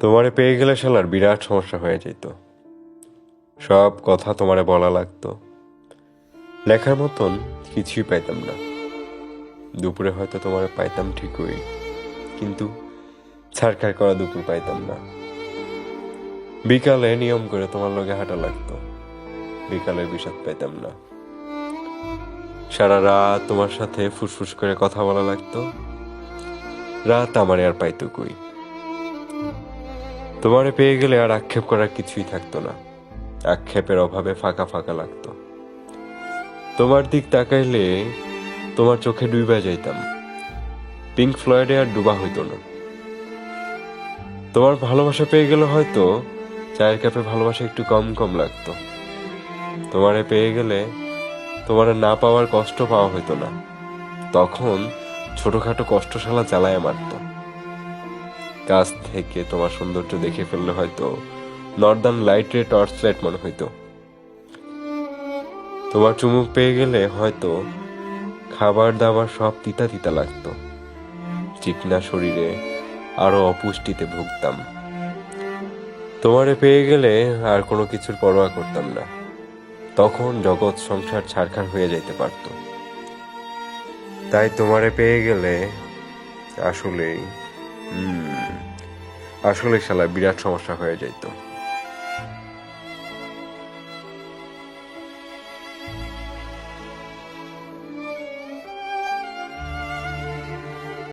তোমারে পেয়ে গেলে শালার বিরাট সমস্যা হয়ে যেত। সব কথা তোমারে বলা লাগতো। লেখার মতন কিছুই পাইতাম না। দুপুরে হয়তো তোমার পাইতাম ঠিকই, কিন্তু ছাড়খাড় করা দুপুর পাইতাম না। বিকালে নিয়ম করে তোমার লগে হাঁটা লাগতো। বিকালের বিষাদ পাইতাম না। সারা রাত তোমার সাথে ফুসফুস করে কথা বলা লাগতো। রাত আমারে আর পাইতো কই? তোমারে পেয়ে গেলে আর আক্ষেপ করার কিছুই থাকতো না। আক্ষেপের অভাবে ফাঁকা ফাঁকা লাগতো। তোমার দিক তাকাইলে তোমার চোখে ডুইবা যাইতাম। পিঙ্ক ফ্লয়েডে আর ডুবা হইতো না। তোমার ভালোবাসা পেয়ে গেলে হয়তো চায়ের কাপে ভালোবাসা একটু কম কম লাগতো। তোমারে পেয়ে গেলে তোমার না পাওয়ার কষ্ট পাওয়া হইতো না। তখন ছোটখাটো কষ্টশালা জ্বালায় মারতো। কাছ থেকে তোমার সৌন্দর্য দেখে ফেললে হয়তো নর্দার্ন লাইটে টর্চ লাইট মনে হইতো। তোমার চুমুক পেয়ে গেলে হয়তো খাবার দাবার সব তিতা তিতা লাগতো। চিকনা শরীরে আরও অপুষ্টিতে ভুগতাম। তোমারে পেয়ে গেলে আর কোনো কিছুর পরোয়া করতাম না। তখন জগৎ সংসার ছাড়খাড় হয়ে যেতে পারত। তাই তোমারে পেয়ে গেলে আসলেই আসলে শালা বিরাট সমস্যা হয়ে যাইতো।